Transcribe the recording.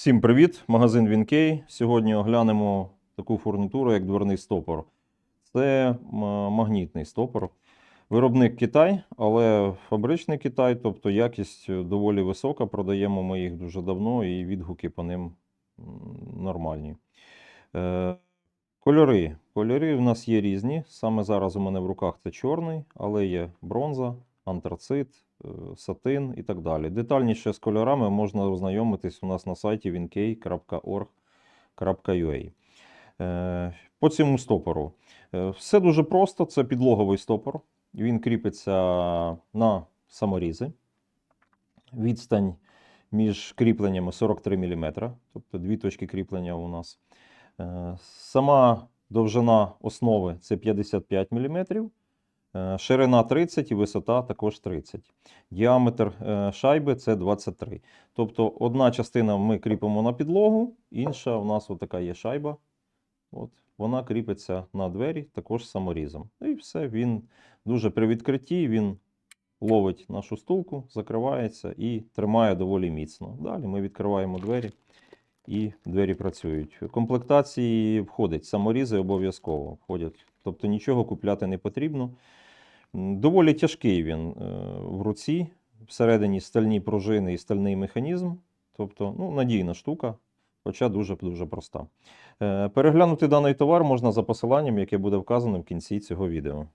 Всім привіт! Магазин Вінкей. Сьогодні оглянемо таку фурнітуру, як дверний стопор. Це магнітний стопор. Виробник Китай, але фабричний Китай, тобто якість доволі висока. Продаємо ми їх дуже давно і відгуки по ним нормальні. Е, Кольори. Кольори в нас є різні. Саме зараз у мене в руках це чорний, але є бронза, антрацит, е, сатин і так далі. Детальніше з кольорами можна ознайомитись у нас на сайті winkei.org.ua. Е, По цьому стопору. Е, Все дуже просто, це підлоговий стопор. Він кріпиться на саморізи. Відстань між кріпленнями 43 мм, тобто дві точки кріплення у нас. Сама довжина основи це 55 мм, ширина 30 і висота також 30. Діаметр е, шайби це 23. Тобто одна частина ми кріпимо на підлогу, інша у нас отака є шайба. От, вона кріпиться на двері також саморізом. І все, він дуже при відкритті, він ловить нашу стулку, закривається і тримає доволі міцно. Далі ми відкриваємо двері і двері працюють. В комплектації входить саморізи обов'язково входять. Тобто нічого купляти не потрібно. Доволі тяжкий він е, в руці. Всередині стальні пружини і стальний механізм. Тобто, ну, надійна штука, хоча дуже-дуже проста. Е, Переглянути даний товар можна за посиланням, яке буде вказано в кінці цього відео.